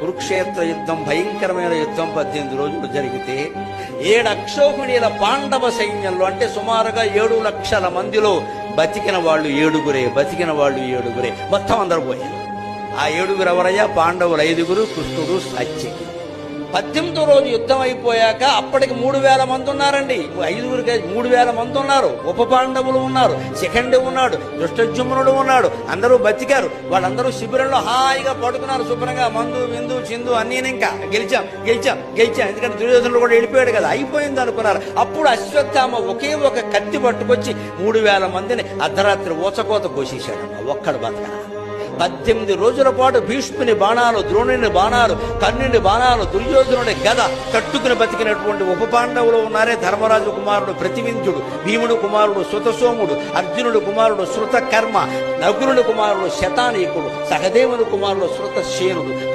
కురుక్షేత్ర యుద్ధం భయంకరమైన యుద్ధం పద్దెనిమిది రోజులు జరిగితే ఏడు అక్షోహిణీల పాండవ సైన్యంలో అంటే సుమారుగా ఏడు లక్షల మందిలో బతికిన వాళ్ళు ఏడుగురే బతికిన వాళ్ళు ఏడుగురే. మొత్తం అందరూ పోయారు. ఆ ఏడుగురు ఎవరయ్యా? పాండవులు ఐదుగురు కృష్ణుడు సత్యకి పద్దెనిమిదో రోజు యుద్ధం అయిపోయాక అప్పటికి మూడు వేల మంది ఉన్నారండి. ఐదుగురికి మూడు వేల మంది ఉన్నారు. ఉప పాండవులు ఉన్నారు. శిఖండి ఉన్నాడు. దుష్టజుమ్నుడు ఉన్నాడు. అందరూ బతికారు. వాళ్ళందరూ శిబిరంలో హాయిగా పడుకున్నారు. శుభ్రంగా మందు విందు చిందు అన్నీ ఇంకా గెలిచాం గెలిచాం గెలిచాం. ఎందుకంటే దుర్యోధనుడు కూడా వెళ్ళిపోయాడు కదా. అయిపోయింది అనుకున్నారు. అప్పుడు అశ్వత్థామ ఒకే ఒక కత్తి పట్టుకొచ్చి మూడు వేల మందిని అర్ధరాత్రి ఊచకోత కోసేశాడు ఒక్కడు బతక పద్దెనిమిది రోజుల పాటు భీష్ముని బాణాలు ద్రోణుని బాణాలు కర్ణుని బాణాలు దుర్యోధనుడి గద తట్టుకుని బతికినటువంటి ఉప పాండవులు ఉన్నారే. ధర్మరాజు కుమారుడు ప్రతివింధ్యుడు భీముడు కుమారుడు సుతసోముడు అర్జునుడు కుమారుడు శృత కర్మ కుమారుడు శతానీకుడు సహదేవుని కుమారుడు శృతశేనుడు